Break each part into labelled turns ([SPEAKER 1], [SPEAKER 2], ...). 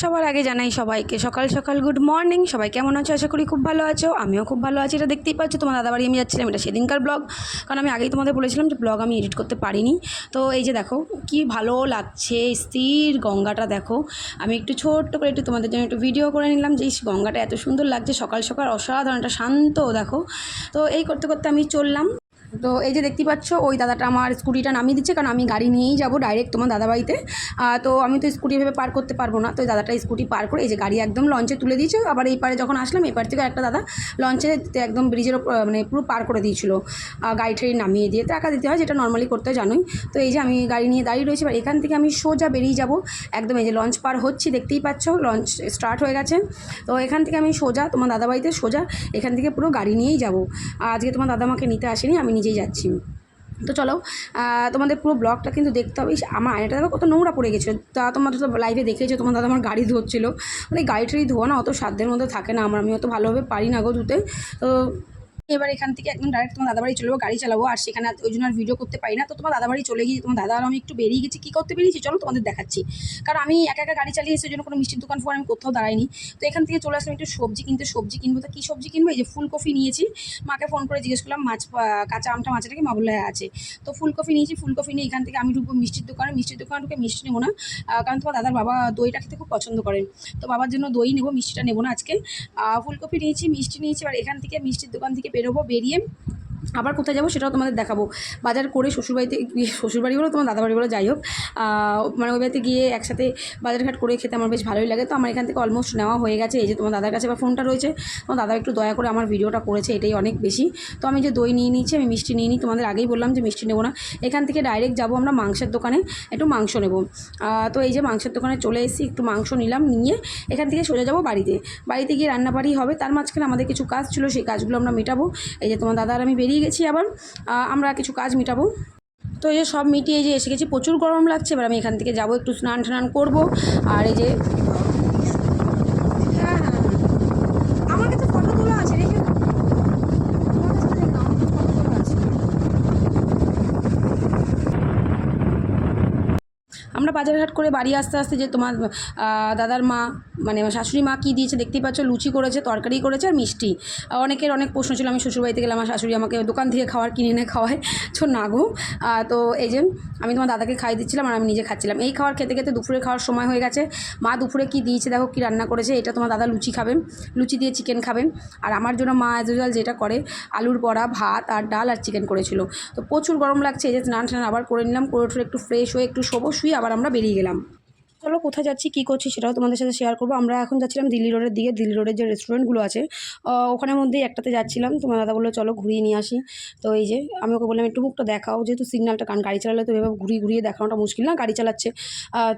[SPEAKER 1] সবার আগে জানাই সবাইকে সকাল সকাল গুড মর্নিং। সবাই কেমন আছো? আশা করি খুব ভালো আছো। আমিও খুব ভালো আছি। এটা দেখতেই পাচ্ছ, তোমার দাদাবাড়ি আমি যাচ্ছিলাম। এটা সেদিনকার ব্লগ। কারণ আমি আগেই তোমাদের বলেছিলাম যে ব্লগ আমি এডিট করতে পারিনি। তো এই যে দেখো, কি ভালো লাগছে, স্থির গঙ্গাটা দেখো। আমি একটু ছোট্ট করে একটু তোমাদের জন্য একটু ভিডিও করে নিলাম যে গঙ্গাটা এত সুন্দর লাগছে। সকাল সকাল অসাধারণ, একটা শান্ত দেখো। তো এই করতে করতে আমি চললাম। তো এই যে দেখতে পাচ্ছ, ওই দাদাটা আমার স্কুটিটা নামিয়ে দিচ্ছে, কারণ আমি গাড়ি নিয়েই যাব ডাইরেক্ট তোমার দাদাবাড়িতে। তো আমি তো স্কুটি ভেবে পার করতে পারব না, তো দাদাটা স্কুটি পার করে এই যে গাড়ি একদম লঞ্চে তুলে দিয়েছে। আবার এই পারে যখন আসলাম এই পার থেকে একটা দাদা লঞ্চে একদম ব্রিজের মানে পুরো পার করে দিয়েছিল গাড়ি ঠাড়ি নামিয়ে দিয়ে। টাকা দিতে হয়, যেটা নর্মালি করতে জানোই। তো এই যে আমি গাড়ি নিয়ে দাঁড়িয়ে রয়েছি, এবার এখান থেকে আমি সোজা বেরিয়ে যাব। একদম এই যে লঞ্চ পার হচ্ছি, দেখতেই পাচ্ছ লঞ্চ স্টার্ট হয়ে গেছে। তো এখান থেকে আমি সোজা, তোমার দাদাবাড়িতে সোজা, এখান থেকে পুরো গাড়ি নিয়েই যাব। আজকে তোমার দাদা আমাকে নিতে আসেনি, আমি নিজেই যাচ্ছি। তো চলো তোমাদের পুরো ব্লগটা কিন্তু দেখতে হবে। আমার আয়নাটা দেখো কত নোংরা পড়ে গেছে তা তোমরা তো লাইভে দেখেছ, তোমার দাদা আমার গাড়ি ধোচ্ছিলো মানে গাড়ি টাড়ি ধোয়া না, অত সাধ্যের মধ্যে থাকে না আমার। আমি অত ভালোভাবে পারি না গো ধুতে। তো এবার এখান থেকে একদম ডাইরেক্ট তোমার দাদাবাড়ি চলে যাব, গাড়ি চালাবো, আর সেখানে ওই জন্য আর ভিডিও করতে পারি না। তো তোমার দাদাবাড়ি চলে গিয়ে তোমার দাদা আর আমি একটু বেরিয়ে গেছি, কী করতে বেরিয়েছি চলো তোমাদের দেখাচ্ছি। কারণ আমি একা একা গাড়ি চালিয়ে এসে জন্য কোনো মিষ্টির দোকান ফোর আমি কোথাও দাঁড়াইনি। তো এখান থেকে চলে আসলাম একটু সবজি কিনতে, সবজি কিনবো। তো কী সবজি কিনবো? এই যে ফুলকপি নিয়েছি। মাকে ফোন করে জিজ্ঞেস করলাম, মাছ কাঁচা আমটা মাছটা কি? মা বলল হ্যাঁ আছে। তো ফুলকপি নিয়েছি, ফুলকপি নিয়ে এখান থেকে আমি ঢুকবো মিষ্টির দোকানে। মিষ্টির দোকানে ঢুকে মিষ্টি নেব না কারণ তোমার দাদার বাবা দইটা খেতে খুব পছন্দ করেন তো বাবার জন্য দই নেব, মিষ্টিটা নেব না আজকে। ফুলকপি নিয়েছি, মিষ্টি নিয়েছি, এবার এখান থেকে মিষ্টির দোকান থেকে বেরোবো বেরিয়ে আবার কোথায় যাব সেটাও তোমাদের দেখাবো। বাজার করে শ্বশুরবাড়িতে গিয়ে, শ্বশুরবাড়ি বলো তোমার দাদাবাড়ি বলো, যাই হোক মানে ওই বাড়িতে গিয়ে একসাথে বাজারঘাট করে খেতে আমার বেশ ভালোই লাগে। তো আমার এখান থেকে অলমোস্ট নেওয়া হয়ে গেছে। এই যে তোমার দাদার কাছে বা ফোনটা রয়েছে, তোমার দাদা একটু দয়া করে আমার ভিডিওটা করেছে, এটাই অনেক বেশি। তো আমি যে দই নিয়ে নিয়েছি, আমি মিষ্টি নিয়ে নিই, তোমাদের আগেই বললাম যে মিষ্টি নেব না। এখান থেকে ডাইরেক্ট যাব আমরা মাংসের দোকানে, একটু মাংস নেব। তো এই যে মাংসের দোকানে চলে এসেছি, একটু মাংস নিলাম, নিয়ে এখান থেকে সোজা যাব বাড়িতে। বাড়িতে গিয়ে রান্নাবাড়ি হবে, তার মাঝখানে আমাদের কিছু কাজ ছিল, সেই কাজগুলো আমরা মেটাবো। এই যে তোমার দাদা আর আমি বেরিয়ে গেছি আবার আমরা কিছু কাজ মিটাবো। তো এই যে সব মিটিয়ে যে এসে গেছি, প্রচুর গরম লাগছে, এবার আমি এখান থেকে যাব, একটু স্নান টান করব, আর এই যে হ্যাঁ হ্যাঁ আমার কাছে ফটো তোলা আছে রেখে দাও। তোমার কাছে রেখে দাও, আমার কাছে photo তোলা আছে। আমরা বাজারঘাট করে বাড়ি আসতে আসতে যে তোমার দাদার মা মানে শাশুড়ি মা কী দিয়েছে দেখতেই পাচ্ছ, লুচি করেছে, তরকারি করেছে আর মিষ্টি। অনেকের অনেক প্রশ্ন ছিল, আমি শ্বশুরবাড়িতে গেলে আমার শাশুড়ি আমাকে দোকান থেকে খাওয়ার কিনে এনে খাওয়ায়। ছো, না গো। তো এই যে আমি তোমার দাদাকে খাই দিচ্ছিলাম আর আমি নিজে খাচ্ছিলাম। এই খাওয়ার খেতে খেতে দুপুরে খাওয়ার সময় হয়ে গেছে। মা দুপুরে কী দিয়েছে দেখো, কী রান্না করেছে, এটা তোমার দাদা লুচি খাবেন লুচি দিয়ে চিকেন খাবেন আর আমার জন্য মা অ্যাজ ইউজুয়াল যেটা করে, আলুর বড়া, ভাত আর ডাল আর চিকেন করেছিল। তো প্রচুর গরম লাগছে, এই যে স্নান টান আবার করে নিলাম, করে একটু ফ্রেশ হয়ে একটু শোবো, শুয়ে আবার আমরা বেরিয়ে গেলাম। চলো, কোথায় যাচ্ছি, কী করছি সেটাও তোমাদের সাথে শেয়ার করব। আমরা এখন যাচ্ছিলাম দিল্লি রোডের দিকে। দিল্লি রোডের যে রেস্টুরেন্টগুলো আছে ওখানের মধ্যেই একটাতে যাচ্ছিলাম। তোমার দাদা বলল, চলো ঘুরিয়ে নিয়ে আসি। তো এই যে, আমি ওকে বললাম, একটু মুখটা দেখাও, যেহেতু সিগনালটা কারণ গাড়ি চালালে তো এভাবে ঘুরিয়ে ঘুরিয়ে দেখানোটা মুশকিল না, গাড়ি চালাচ্ছে।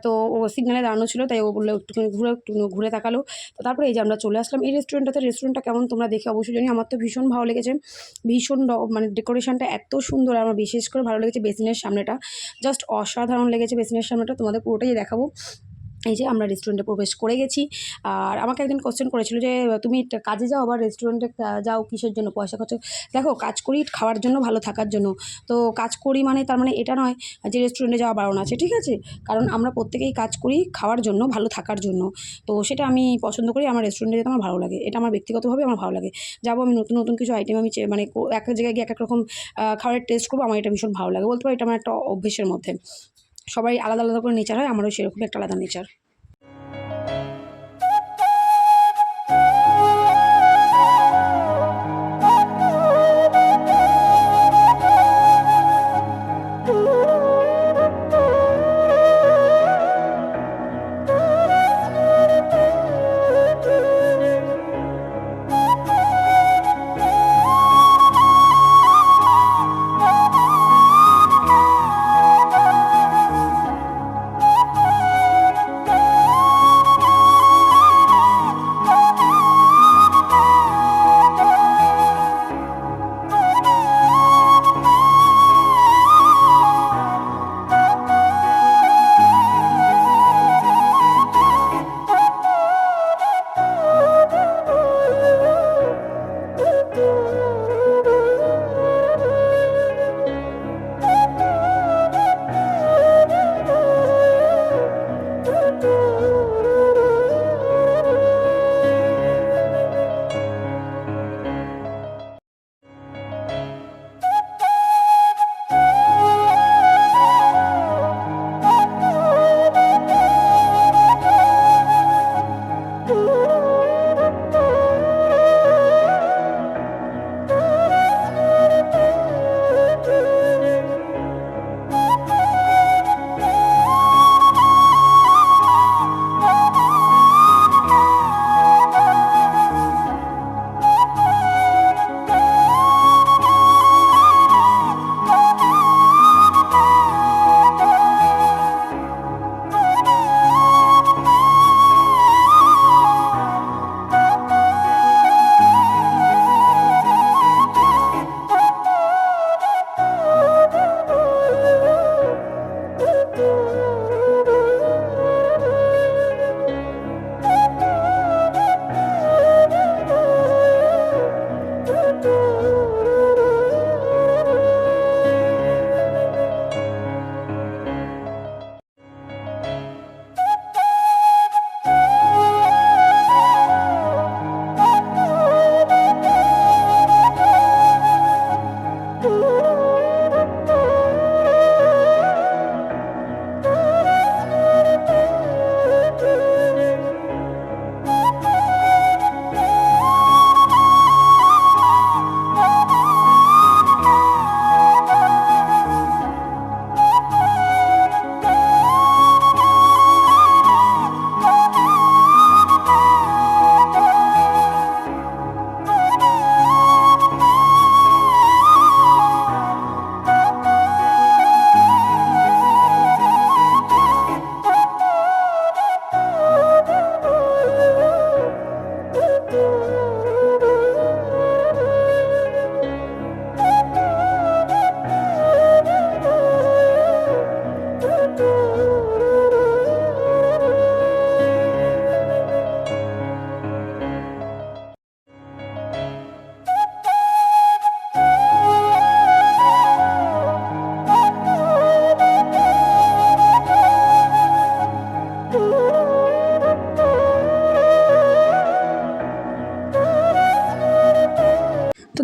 [SPEAKER 1] তো ও সিগনালে দাঁড়ানো ছিল, তাই ও বলল, একটুখানি ঘুরে, একটু ঘুরে তাকালো। তো তারপরে এই যে আমরা চলে আসলাম। এই রেস্টুরেন্টটাতে রেস্টুরেন্টটা কেমন তোমরা দেখে অবশ্যই জানি আমার তো ভীষণ ভালো লেগেছে। ভীষণ মানে ডেকোরেশনটা এত সুন্দর আমার বিশেষ করে ভালো লেগেছে বেসিনের সামনেটা। জাস্ট অসাধারণ লেগেছে বেসিনের সামনেটা। তোমাদের পুরোটাই দেখাবো। এই যে আমরা রেস্টুরেন্টে প্রবেশ করে গেছি। আর আমাকে একজন কোশ্চেন করেছিল যে, তুমি কাজে যাও আবার রেস্টুরেন্টে যাও কিসের জন্য? পয়সা খরচ দেখো, কাজ করি খাওয়ার জন্য, ভালো থাকার জন্য। তো কাজ করি মানে তার মানে এটা নয় যে রেস্টুরেন্টে যাওয়া বারণ আছে, ঠিক আছে? কারণ আমরা প্রত্যেকেই কাজ করি খাওয়ার জন্য, ভালো থাকার জন্য। তো সেটা আমি পছন্দ করি, আমার রেস্টুরেন্টে যেতে আমার ভালো লাগে। এটা আমার ব্যক্তিগতভাবে আমার ভালো লাগে। যাব আমি নতুন নতুন কিছু আইটেম আমি মানে এক এক জায়গায় গিয়ে এক এক রকম খাবারের টেস্ট করব, আমার এটা ভীষণ ভালো লাগে। বলতে পারি এটা আমার একটা অভ্যেসের মধ্যে। সবাই আলাদা আলাদা করে নেচার হয় আমারও সেরকম একটা আলাদা নেচার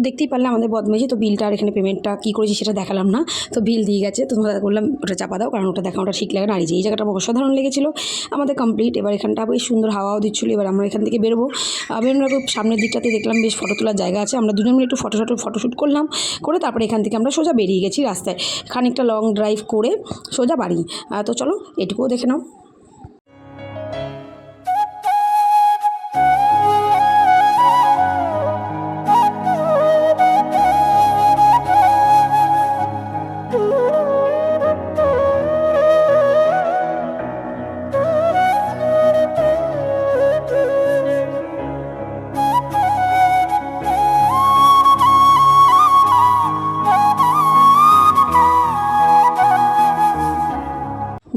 [SPEAKER 1] দেখতেই পারলে আমাদের বদমেজি, তো বিলটা আর এখানে পেমেন্টটা কী করেছি সেটা দেখালাম না। তো বিল দিয়ে গেছে, তো তোমাদের বললাম ওটা চাপা দাও, কারণ ওটা দেখা ওটা ঠিক লাগে না। আর এই জায়গাটা আমার অসাধারণ লেগেছিলো, আমাদের কমপ্লিট এবার এখানটা বেশ সুন্দর হাওয়াও দিচ্ছিল, এবার আমরা এখান থেকে বেরোবো। আগে সামনের দিকটাতে দেখলাম বেশ ফটো তোলার জায়গা আছে। আমরা দুজন মিলে একটু ফটো ফটো ফটোশ্যুট করলাম, করে তারপরে এখান থেকে আমরা সোজা বেরিয়ে গেছি রাস্তায়। খানিকটা লং ড্রাইভ করে সোজা বাড়ি। তো চলো, এটুকুও দেখে নাও।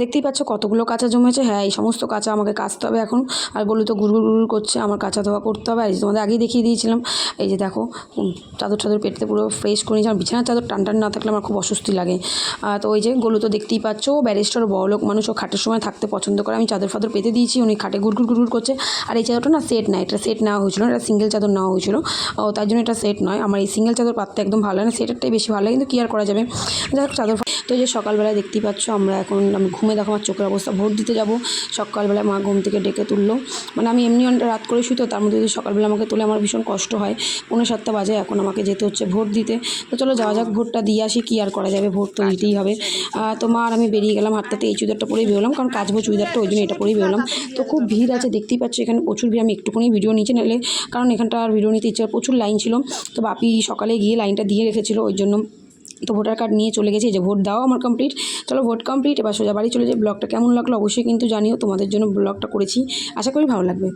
[SPEAKER 1] দেখতেই পাচ্ছ কতগুলো কাঁচা জমেছে। হ্যাঁ এই সমস্ত কাঁচা আমাকে কাচতে হবে এখন। আর গলু তো গুড় গুড় করছে, আমার কাঁচা ধোয়া করতে হবে। আর তোমাদের আগেই দেখিয়ে দিয়েছিলাম, এই যে দেখো চাদর চাদর পেটতে পুরো ফ্রেশ করে নিয়েছি। বিছানার চাদর টান টান না থাকলে আমার খুব অস্বস্তি লাগে। তো ওই যে গলু তো দেখতেই পাচ্ছ ব্যারিস্টার বড়লোক মানুষ, ও খাটের সময় থাকতে পছন্দ করে। আমি চাদর ফাদর পেতে দিয়েছি, উনি খাটে গুড় গুড় করছে। আর এই চাদরটা না সেট না, এটা সেট নেওয়া হয়েছিল এটা সিঙ্গেল চাদর নেওয়া হয়েছিল। ও তার জন্য এটা সেট নয়। আমার এই সিঙ্গেল চাদর পাততে একদম ভালো লাগে না, সেটারটাই বেশি ভালো লাগে, কিন্তু কী আর করা যাবে? যাই হোক, চাদর তো যে সকালবেলায় দেখতেই পাচ্ছ, আমরা এখন আমি ঘুমে দেখো আমার চোখের অবস্থা ভোট দিতে যাব, সকালবেলায় মা ঘুম থেকে ডেকে তুললো। মানে আমি এমনি রাত করে শুই তো তার মধ্যে যদি সকালবেলা আমাকে তুলে আমার ভীষণ কষ্ট হয়। পনেরো সাতটা বাজে, এখন আমাকে যেতে হচ্ছে ভোট দিতে। তো চলো যাওয়া যাক ভোটটা দিয়ে আসি, কী আর করা যাবে ভোট তো দিতেই হবে। তো মা আর আমি বেরিয়ে গেলাম হাঁটতে, এই চুড়িদারটা পরেই বেরোলাম, কারণ কাচবো চুড়িদারটা, ওই জন্য এটা পরেই বেরোলাম। তো খুব ভিড় আছে, দেখতেই পাচ্ছি এখানে প্রচুর ভিড়, আমি একটুখানি ভিডিও নিচে নিলে, কারণ এখানটা ভিডিও নিতে ইচ্ছে, প্রচুর লাইন ছিল। তো বাপি সকালে গিয়ে লাইনটা দিয়ে রেখেছিল, ওই জন্য তো ভোটার কার্ড নিয়ে চলে গেছি যে ভোট দাও আমার কমপ্লিট চলো ভোট কমপ্লিট এবার সোজা বাড়ি চলে যে ব্লগটা কেমন লাগল অবশ্যই কিন্তু জানিও। তোমাদের জন্য ব্লগটা করেছি। আশা করি ভালো লাগবে।